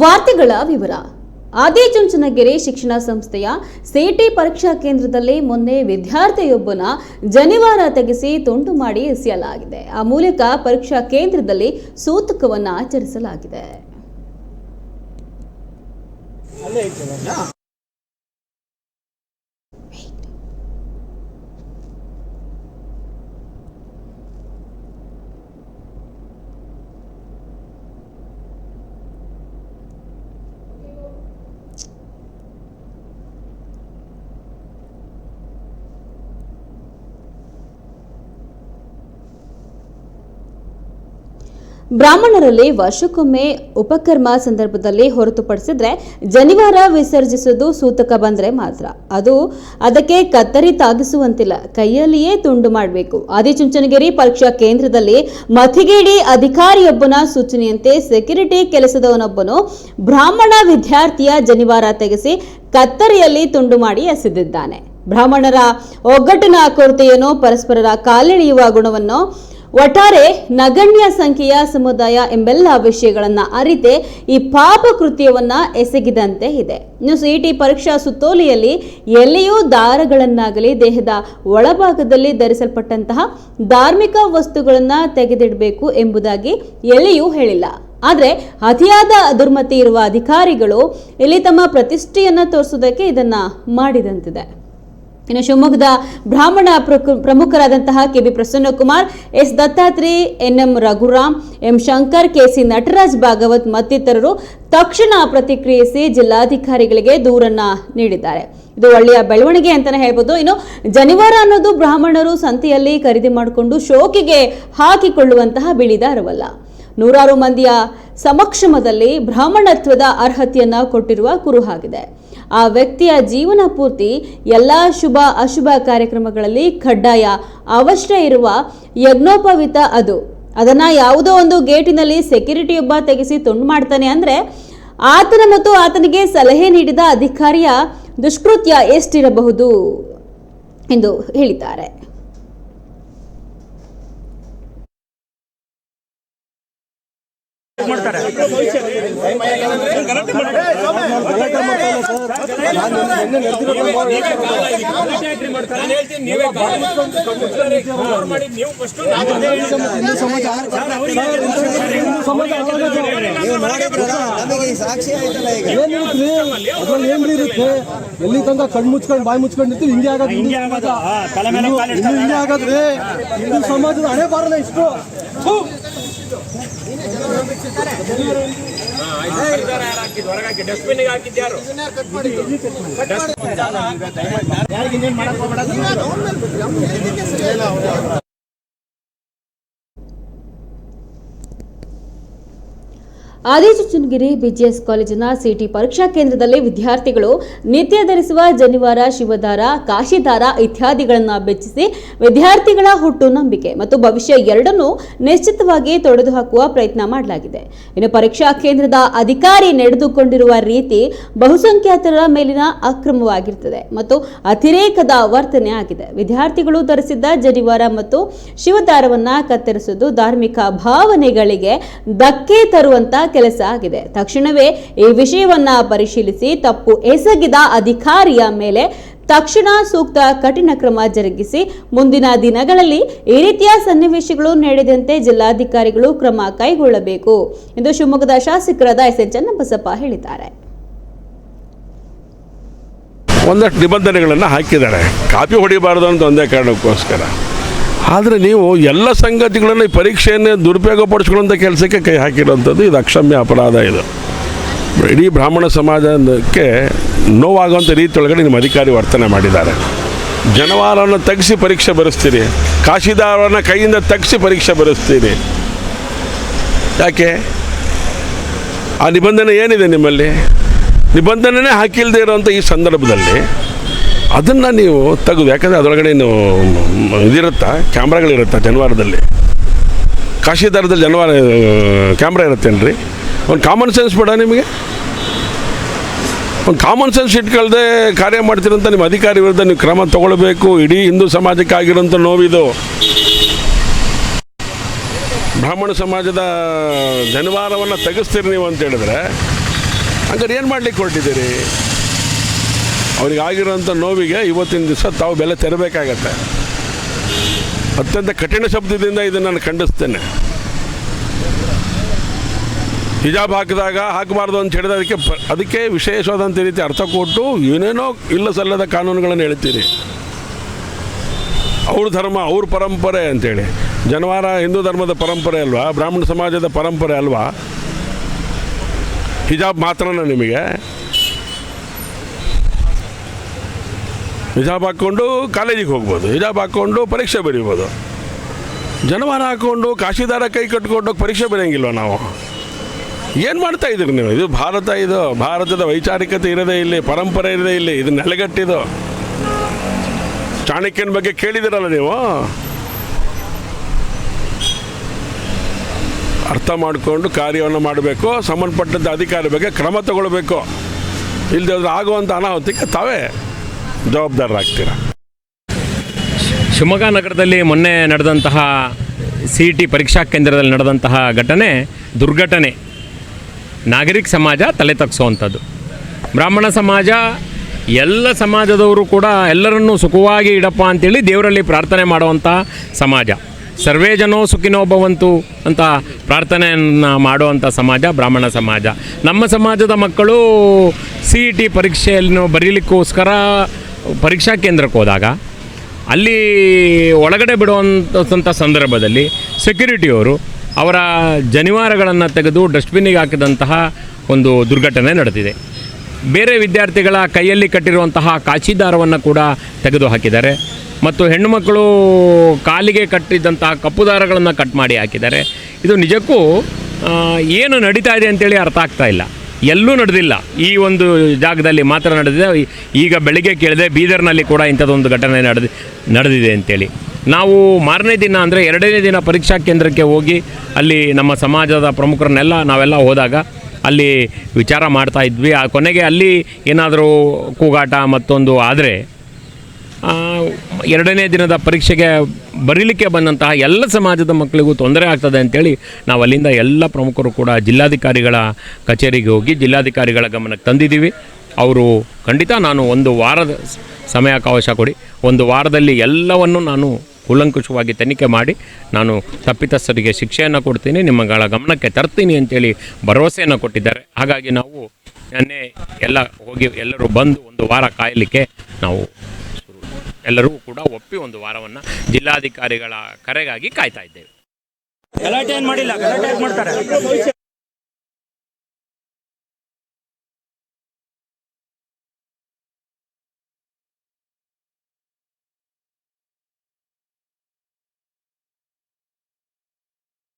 ವಾರ್ತೆಗಳ ವಿವರ. ಆದಿಚುಂಚನಗೆರೆ ಶಿಕ್ಷಣ ಸಂಸ್ಥೆಯ ಸೇಟಿ ಪರೀಕ್ಷಾ ಕೇಂದ್ರದಲ್ಲಿ ಮೊನ್ನೆ ವಿದ್ಯಾರ್ಥಿಯೊಬ್ಬನ ಜನಿವಾರ ತೆಗೆಸಿ ತುಂಡು ಮಾಡಿ ಎಸೆಯಲಾಗಿದೆ. ಆ ಮೂಲಕ ಪರೀಕ್ಷಾ ಕೇಂದ್ರದಲ್ಲಿ ಸೂತಕವನ್ನು ಆಚರಿಸಲಾಗಿದೆ. ಬ್ರಾಹ್ಮಣರಲ್ಲಿ ವರ್ಷಕ್ಕೊಮ್ಮೆ ಉಪಕರ್ಮ ಸಂದರ್ಭದಲ್ಲಿ ಹೊರತುಪಡಿಸಿದ್ರೆ ಜನಿವಾರ ವಿಸರ್ಜಿಸುವುದು ಸೂತಕ ಬಂದರೆ ಮಾತ್ರ. ಅದು ಅದಕ್ಕೆ ಕತ್ತರಿ ತಾಗಿಸುವಂತಿಲ್ಲ. ಕೈಯಲ್ಲಿಯೇ ತುಂಡು ಮಾಡಬೇಕು. ಆದಿಚುಂಚನಗಿರಿ ಪರೀಕ್ಷಾ ಕೇಂದ್ರದಲ್ಲಿ ಮಥಿಗೇಡಿ ಅಧಿಕಾರಿಯೊಬ್ಬನ ಸೂಚನೆಯಂತೆ ಸೆಕ್ಯೂರಿಟಿ ಕೆಲಸದವನೊಬ್ಬನು ಬ್ರಾಹ್ಮಣ ವಿದ್ಯಾರ್ಥಿಯ ಜನಿವಾರ ತೆಗೆಸಿ ಕತ್ತರಿಯಲ್ಲಿ ತುಂಡು ಮಾಡಿ ಎಸೆದಿದ್ದಾನೆ. ಬ್ರಾಹ್ಮಣರ ಒಗ್ಗಟ್ಟಿನ ಕೊರತೆಯನ್ನು ಪರಸ್ಪರರ ಕಾಲೆಳೆಯುವ ಗುಣವನ್ನು ಒಟ್ಟಾರೆ ನಗಣ್ಯ ಸಂಖ್ಯೆಯ ಸಮುದಾಯ ಎಂಬೆಲ್ಲ ವಿಷಯಗಳನ್ನ ಅರಿತೆ ಈ ಪಾಪ ಕೃತ್ಯವನ್ನ ಎಸಗಿದಂತೆ ಇದೆ. ಇನ್ನು ಸಿಇಟಿ ಪರೀಕ್ಷಾ ಸುತ್ತೋಲೆಯಲ್ಲಿ ಎಲ್ಲಿಯೂ ದಾರಗಳನ್ನಾಗಲಿ ದೇಹದ ಒಳಭಾಗದಲ್ಲಿ ಧರಿಸಲ್ಪಟ್ಟಂತಹ ಧಾರ್ಮಿಕ ವಸ್ತುಗಳನ್ನ ತೆಗೆದಿಡಬೇಕು ಎಂಬುದಾಗಿ ಎಲ್ಲಿಯೂ ಹೇಳಿಲ್ಲ. ಆದರೆ ಅತಿಯಾದ ದುರ್ಮತಿ ಇರುವ ಅಧಿಕಾರಿಗಳು ಇಲ್ಲಿ ತಮ್ಮ ಪ್ರತಿಷ್ಠೆಯನ್ನು ತೋರಿಸೋದಕ್ಕೆ ಇದನ್ನ ಮಾಡಿದಂತಿದೆ. ಇನ್ನು ಶಿವಮೊಗ್ಗದ ಬ್ರಾಹ್ಮಣ ಪ್ರಮುಖರಾದಂತಹ K B Prasannakumar, S Dattatri N M Raghuram, M Shankar K C Nataraj Bhagwat ಮತ್ತಿತರರು ತಕ್ಷಣ ಪ್ರತಿಕ್ರಿಯಿಸಿ ಜಿಲ್ಲಾಧಿಕಾರಿಗಳಿಗೆ ದೂರನ್ನ ನೀಡಿದ್ದಾರೆ. ಇದು ಒಳ್ಳೆಯ ಬೆಳವಣಿಗೆ ಅಂತಾನೆ ಹೇಳ್ಬೋದು. ಇನ್ನು ಜನಿವಾರ ಅನ್ನೋದು ಬ್ರಾಹ್ಮಣರು ಸಂತೆಯಲ್ಲಿ ಖರೀದಿ ಮಾಡಿಕೊಂಡು ಶೋಕಿಗೆ ಹಾಕಿಕೊಳ್ಳುವಂತಹ ಬಿಳಿದಾರವಲ್ಲ. ನೂರಾರು ಮಂದಿಯ ಸಮಕ್ಷಮದಲ್ಲಿ ಬ್ರಾಹ್ಮಣತ್ವದ ಅರ್ಹತೆಯನ್ನು ಕೊಟ್ಟಿರುವ ಕುರುಹಾಗಿದೆ ಆ ವ್ಯಕ್ತಿಯ ಜೀವನ ಪೂರ್ತಿ ಎಲ್ಲ ಶುಭ ಅಶುಭ ಕಾರ್ಯಕ್ರಮಗಳಲ್ಲಿ ಕಡ್ಡಾಯ ಅವಶ್ಯ ಇರುವ ಯಜ್ಞೋಪವಿತ ಅದು. ಅದನ್ನ ಯಾವುದೋ ಒಂದು ಗೇಟಿನಲ್ಲಿ ಸೆಕ್ಯೂರಿಟಿಯೊಬ್ಬ ತೆಗೆಸಿ ತುಂಡು ಮಾಡ್ತಾನೆ ಅಂದ್ರೆ ಆತನ ಮತ್ತು ಆತನಿಗೆ ಸಲಹೆ ನೀಡಿದ ಅಧಿಕಾರಿಯ ದುಷ್ಕೃತ್ಯ ಎಷ್ಟಿರಬಹುದು ಎಂದು ಹೇಳಿದ್ದಾರೆ ನಾನು ಹೇಳ್ತೀನಿ ನೀವೇ ಗಾಳಿ ಕವರ್ ಮಾಡಿ ನೀವು ಫಸ್ಟ್ ನಮಗೆ ಈ ಸಾಕ್ಷಿ ಆಯ್ತಲ್ಲ ಏನಿರುತ್ತೆ ಇರುತ್ತೆ ಎಲ್ಲಿ ತಂದ ಕಣ್ ಮುಚ್ಕೊಂಡು ಬಾಯಿ ಮುಚ್ಕೊಂಡಿರ್ತೀವಿ ಹಿಂಗೆ ಆಗೋದು ಹಿಂಗೆ ಆಗೋದ್ರೆ ಹಿಂದೂ ಸಮಾಜದ ಹಣೆ ಬಾರಲ್ಲ ಇಷ್ಟು ಥು. ಹಾಕಿದ್ದು ಹೊರಗೆ ಹಾಕಿ. ಡಸ್ಟ್ಬಿನ್ ಹಾಕಿದ್ದು ಆದಿಚುಂಚನಗಿರಿ ಬಿಜಿಎಸ್ ಕಾಲೇಜಿನ ಸಿಟಿ ಪರೀಕ್ಷಾ ಕೇಂದ್ರದಲ್ಲಿ ವಿದ್ಯಾರ್ಥಿಗಳು ನಿತ್ಯ ಧರಿಸುವ ಜನಿವಾರ, ಶಿವದಾರ, ಕಾಶಿದಾರ ಇತ್ಯಾದಿಗಳನ್ನು ಬೆಚ್ಚಿಸಿ ವಿದ್ಯಾರ್ಥಿಗಳ ಹುಟ್ಟು ನಂಬಿಕೆ ಮತ್ತು ಭವಿಷ್ಯ ಎರಡನ್ನೂ ನಿಶ್ಚಿತವಾಗಿ ತೊಡೆದುಹಾಕುವ ಪ್ರಯತ್ನ ಮಾಡಲಾಗಿದೆ. ಇನ್ನು ಪರೀಕ್ಷಾ ಕೇಂದ್ರದ ಅಧಿಕಾರಿ ನಡೆದುಕೊಂಡಿರುವ ರೀತಿ ಬಹುಸಂಖ್ಯಾತರ ಮೇಲಿನ ಅಕ್ರಮವಾಗಿರುತ್ತದೆ ಮತ್ತು ಅತಿರೇಕದ ವರ್ತನೆ ಆಗಿದೆ. ವಿದ್ಯಾರ್ಥಿಗಳು ಧರಿಸಿದ್ದ ಜನಿವಾರ ಮತ್ತು ಶಿವದಾರವನ್ನು ಕತ್ತರಿಸುವುದು ಧಾರ್ಮಿಕ ಭಾವನೆಗಳಿಗೆ ಧಕ್ಕೆ ತರುವಂತ ಕೆಲಸ ಆಗಿದೆ. ತಕ್ಷಣವೇ ಈ ವಿಷಯವನ್ನ ಪರಿಶೀಲಿಸಿ ತಪ್ಪು ಎಸಗಿದ ಅಧಿಕಾರಿಯ ಮೇಲೆ ತಕ್ಷಣ ಸೂಕ್ತ ಕಠಿಣ ಕ್ರಮ ಜರುಗಿಸಿ ಮುಂದಿನ ದಿನಗಳಲ್ಲಿ ಈ ರೀತಿಯ ಸನ್ನಿವೇಶಗಳು ನಡೆದಂತೆ ಜಿಲ್ಲಾಧಿಕಾರಿಗಳು ಕ್ರಮ ಕೈಗೊಳ್ಳಬೇಕು ಎಂದು ಶಿವಮೊಗ್ಗದ ಶಾಸಕರಾದ ಎಸ್ ಎನ್ ಚನ್ನಬಸಪ್ಪ ಹೇಳಿದ್ದಾರೆ. ಒಂದಷ್ಟು ನಿಬಂಧನೆಗಳನ್ನು ಹಾಕಿದ್ದಾರೆ. ಕಾಪಿ ಹೊಡಿಬಾರ್ದು ಅಂತ ಒಂದೇ ಕಾರಣಕ್ಕೋಸ್ಕರ. ಆದರೆ ನೀವು ಎಲ್ಲ ಸಂಗತಿಗಳನ್ನು ಈ ದುರುಪಯೋಗ ಪಡಿಸ್ಕೊಳ್ಳೋಂಥ ಕೆಲಸಕ್ಕೆ ಕೈ ಹಾಕಿರೋಂಥದ್ದು ಇದು ಅಕ್ಷಮ್ಯ ಅಪರಾಧ ಇದು. ಇಡೀ ಬ್ರಾಹ್ಮಣ ಸಮಾಜಕ್ಕೆ ನೋವಾಗುವಂಥ ರೀತಿಯೊಳಗಡೆ ನಿಮ್ಮ ಅಧಿಕಾರಿ ವರ್ತನೆ ಮಾಡಿದ್ದಾರೆ. ಜನವಾರವನ್ನು ತೆಗೆಸಿ ಪರೀಕ್ಷೆ ಬರೆಸ್ತೀರಿ. ಕಾಶಿದಾರವನ್ನು ಕೈಯಿಂದ ತೆಗೆಸಿ ಪರೀಕ್ಷೆ ಬರೆಸ್ತೀರಿ. ಯಾಕೆ? ಆ ನಿಬಂಧನೆ ಏನಿದೆ ನಿಮ್ಮಲ್ಲಿ? ನಿಬಂಧನೆ ಹಾಕಿಲ್ಲದೆ ಇರೋವಂಥ ಈ ಸಂದರ್ಭದಲ್ಲಿ ಅದನ್ನು ನೀವು ತೆಗೆದು, ಯಾಕಂದರೆ ಅದರೊಳಗಡೆ ನೀವು ಇದಿರುತ್ತಾ, ಕ್ಯಾಮ್ರಾಗಳಿರುತ್ತಾ ಜನವಾರದಲ್ಲಿ? ಕಾಶಿದಾರದಲ್ಲಿ ಜನವಾರ ಕ್ಯಾಮ್ರಾ ಇರುತ್ತೇನ್ರಿ? ಒಂದು ಕಾಮನ್ ಸೆನ್ಸ್ ಬೇಡ ನಿಮಗೆ? ಒಂದು ಕಾಮನ್ ಸೆನ್ಸ್ ಇಟ್ಕೊಳ್ಳದೆ ಕಾರ್ಯ ಮಾಡ್ತೀರಂತ ನಿಮ್ಮ ಅಧಿಕಾರಿ ವಿರುದ್ಧ ನೀವು ಕ್ರಮ ತಗೊಳ್ಬೇಕು. ಇಡೀ ಹಿಂದೂ ಸಮಾಜಕ್ಕೆ ಆಗಿರೋಂಥ ನೋವಿದು. ಬ್ರಾಹ್ಮಣ ಸಮಾಜದ ಜನವಾರವನ್ನು ತೆಗೆಸ್ತೀರಿ ನೀವು ಅಂತ ಹೇಳಿದ್ರೆ, ಹಂಗಾರೆ ಏನು ಮಾಡ್ಲಿಕ್ಕೆ ಹೊರಟಿದ್ದೀರಿ? ಅವ್ರಿಗೆ ಆಗಿರೋಂಥ ನೋವಿಗೆ ಇವತ್ತಿನ ದಿವಸ ತಾವು ಬೆಲೆ ತೆರಬೇಕಾಗತ್ತೆ. ಅತ್ಯಂತ ಕಠಿಣ ಶಬ್ದದಿಂದ ಇದನ್ನು ನಾನು ಖಂಡಿಸ್ತೇನೆ. ಹಿಜಾಬ್ ಹಾಕಿದಾಗ ಹಾಕಬಾರ್ದು ಅಂತ ಹೇಳಿದ ಅದಕ್ಕೆ ಅದಕ್ಕೆ ವಿಶೇಷವಾದಂಥ ರೀತಿ ಅರ್ಥ ಕೊಟ್ಟು ಏನೇನೋ ಇಲ್ಲ ಸಲ್ಲದ ಕಾನೂನುಗಳನ್ನು ಹೇಳ್ತೀರಿ. ಅವ್ರ ಧರ್ಮ, ಅವ್ರ ಪರಂಪರೆ ಅಂತೇಳಿ. ಜನವಾರ ಹಿಂದೂ ಧರ್ಮದ ಪರಂಪರೆ ಅಲ್ವಾ, ಬ್ರಾಹ್ಮಣ ಸಮಾಜದ ಪರಂಪರೆ ಅಲ್ವಾ? ಹಿಜಾಬ್ ಮಾತ್ರನ ನಿಮಗೆ? ಹಿಜಾಬ್ ಹಾಕ್ಕೊಂಡು ಕಾಲೇಜಿಗೆ ಹೋಗ್ಬೋದು, ಹಿಜಾಬ್ ಹಾಕ್ಕೊಂಡು ಪರೀಕ್ಷೆ ಬರೀಬೋದು. ಜನವಾರ ಹಾಕ್ಕೊಂಡು ಕಾಶಿದಾರ ಕೈ ಕಟ್ಕೊಂಡು ಪರೀಕ್ಷೆ ಬರೆಯಂಗಿಲ್ವ ನಾವು? ಏನು ಮಾಡ್ತಾ ಇದ್ದೀರಿ ನೀವು? ಇದು ಭಾರತ, ಇದು ಭಾರತದ ವೈಚಾರಿಕತೆ ಇರೋದೇ ಇಲ್ಲಿ, ಪರಂಪರೆ ಇರೋದೇ ಇಲ್ಲಿ, ಇದು ನೆಲೆಗಟ್ಟಿದು. ಚಾಣಕ್ಯನ ಬಗ್ಗೆ ಕೇಳಿದಿರಲ್ಲ ನೀವು? ಅರ್ಥ ಮಾಡಿಕೊಂಡು ಕಾರ್ಯವನ್ನು ಮಾಡಬೇಕು ಸಂಬಂಧಪಟ್ಟಂಥ ಅಧಿಕಾರಿ ಬಗ್ಗೆ ಕ್ರಮ ತಗೊಳ್ಬೇಕು. ಇಲ್ಲದೆ ಆಗುವಂಥ ಅನಾಹುತಕ್ಕೆ ತಾವೇ. ಜವಾಬ್ದಾರರಾಗ್ತೀರ? ಶಿವಮೊಗ್ಗ ನಗರದಲ್ಲಿ ಮೊನ್ನೆ ನಡೆದಂತಹ ಸಿ ಟಿ ಪರೀಕ್ಷಾ ಕೇಂದ್ರದಲ್ಲಿ ನಡೆದಂತಹ ಘಟನೆ, ದುರ್ಘಟನೆ. ನಾಗರಿಕ ಸಮಾಜ ತಲೆ ತಗ್ಸುವಂಥದ್ದು. ಬ್ರಾಹ್ಮಣ ಸಮಾಜ, ಎಲ್ಲ ಸಮಾಜದವರು ಕೂಡ ಎಲ್ಲರನ್ನೂ ಸುಖವಾಗಿ ಇಡಪ್ಪ ಅಂತೇಳಿ ದೇವರಲ್ಲಿ ಪ್ರಾರ್ಥನೆ ಮಾಡುವಂಥ ಸಮಾಜ. ಸರ್ವೇ ಜನೋ ಸುಖಿನೋ ಭವಂತು ಅಂತ ಪ್ರಾರ್ಥನೆಯನ್ನು ಮಾಡುವಂಥ ಸಮಾಜ ಬ್ರಾಹ್ಮಣ ಸಮಾಜ. ನಮ್ಮ ಸಮಾಜದ ಮಕ್ಕಳು ಸಿ ಇ ಟಿ ಪರೀಕ್ಷೆಯನ್ನು ಬರೀಲಿಕ್ಕೋಸ್ಕರ ಪರೀಕ್ಷಾ ಕೇಂದ್ರಕ್ಕೆ ಹೋದಾಗ ಅಲ್ಲಿ ಒಳಗಡೆ ಬಿಡುವಂಥ ಸಂದರ್ಭದಲ್ಲಿ ಸೆಕ್ಯೂರಿಟಿಯವರು ಅವರ ಜನಿವಾರಗಳನ್ನು ತೆಗೆದು ಡಸ್ಟ್ಬಿನ್ನಿಗೆ ಹಾಕಿದಂತಹ ಒಂದು ದುರ್ಘಟನೆ ನಡೆದಿದೆ. ಬೇರೆ ವಿದ್ಯಾರ್ಥಿಗಳ ಕೈಯಲ್ಲಿ ಕಟ್ಟಿರುವಂತಹ ಕಾಚಿದಾರವನ್ನು ಕೂಡ ತೆಗೆದು ಹಾಕಿದ್ದಾರೆ ಮತ್ತು ಹೆಣ್ಣುಮಕ್ಕಳು ಕಾಲಿಗೆ ಕಟ್ಟಿದ್ದಂತಹ ಕಪ್ಪು ದಾರಗಳನ್ನು ಕಟ್ ಮಾಡಿ ಹಾಕಿದ್ದಾರೆ. ಇದು ನಿಜಕ್ಕೂ ಏನು ನಡೀತಾ ಇದೆ ಅಂತೇಳಿ ಅರ್ಥ ಆಗ್ತಾ ಇಲ್ಲ. ಎಲ್ಲೂ ನಡೆದಿಲ್ಲ. ಈ ಒಂದು ಜಾಗದಲ್ಲಿ ಮಾತ್ರ ನಡೆದಿದೆ. ಈಗ ಬೆಳಿಗ್ಗೆ ಕೇಳಿದೆ, ಬೀದರ್ನಲ್ಲಿ ಕೂಡ ಇಂಥದ್ದೊಂದು ಘಟನೆ ನಡೆದಿ, ನಡೆದಿದೆ ಅಂತೇಳಿ. ನಾವು ಮಾರನೇ ದಿನ ಅಂದರೆ ಎರಡನೇ ದಿನ ಪರೀಕ್ಷಾ ಕೇಂದ್ರಕ್ಕೆ ಹೋಗಿ ಅಲ್ಲಿ ನಮ್ಮ ಸಮಾಜದ ಪ್ರಮುಖರನ್ನೆಲ್ಲ ನಾವೆಲ್ಲ ಹೋದಾಗ ಅಲ್ಲಿ ವಿಚಾರ ಮಾಡ್ತಾ ಇದ್ವಿ. ಆ ಕೊನೆಗೆ ಅಲ್ಲಿ ಏನಾದರೂ ಕೂಗಾಟ ಮತ್ತೊಂದು ಆದರೆ ಎರಡನೇ ದಿನದ ಪರೀಕ್ಷೆಗೆ ಬರೀಲಿಕ್ಕೆ ಬಂದಂತಹ ಎಲ್ಲ ಸಮಾಜದ ಮಕ್ಕಳಿಗೂ ತೊಂದರೆ ಆಗ್ತದೆ ಅಂತೇಳಿ ನಾವು ಅಲ್ಲಿಂದ ಎಲ್ಲ ಪ್ರಮುಖರು ಕೂಡ ಜಿಲ್ಲಾಧಿಕಾರಿಗಳ ಕಚೇರಿಗೆ ಹೋಗಿ ಜಿಲ್ಲಾಧಿಕಾರಿಗಳ ಗಮನಕ್ಕೆ ತಂದಿದ್ದೀವಿ. ಅವರು ಖಂಡಿತ ನಾನು ಒಂದು ವಾರದ ಸಮಯ ಸಮಯಾವಕಾಶ ಕೊಡಿ. ಒಂದು ವಾರದಲ್ಲಿ ಎಲ್ಲವನ್ನು ನಾನು ಕೂಲಂಕುಷವಾಗಿ ತನಿಖೆ ಮಾಡಿ ನಾನು ತಪ್ಪಿತಸ್ಥರಿಗೆ ಶಿಕ್ಷೆಯನ್ನು ಕೊಡ್ತೀನಿ, ನಿಮ್ಮಗಳ ಗಮನಕ್ಕೆ ತರ್ತೀನಿ ಅಂತೇಳಿ ಭರವಸೆಯನ್ನು ಕೊಟ್ಟಿದ್ದಾರೆ. ಹಾಗಾಗಿ ನಾವು ನೆನ್ನೆ ಎಲ್ಲ ಹೋಗಿ ಎಲ್ಲರೂ ಬಂದು ಒಂದು ವಾರ ಕಾಯಲಿಕ್ಕೆ ನಾವು ಎಲ್ಲರೂ ಕೂಡ ಒಪ್ಪಿ ಒಂದು ವಾರವನ್ನು ಜಿಲ್ಲಾಧಿಕಾರಿಗಳ ಕರೆಗಾಗಿ ಕಾಯ್ತಾ ಇದ್ದೇವೆ. ಗಲಾಟೆ ಏನ್ ಮಾಡಿಲ್ಲ? ಗಲಾಟೆ ಮಾಡ್ತಾರೆ?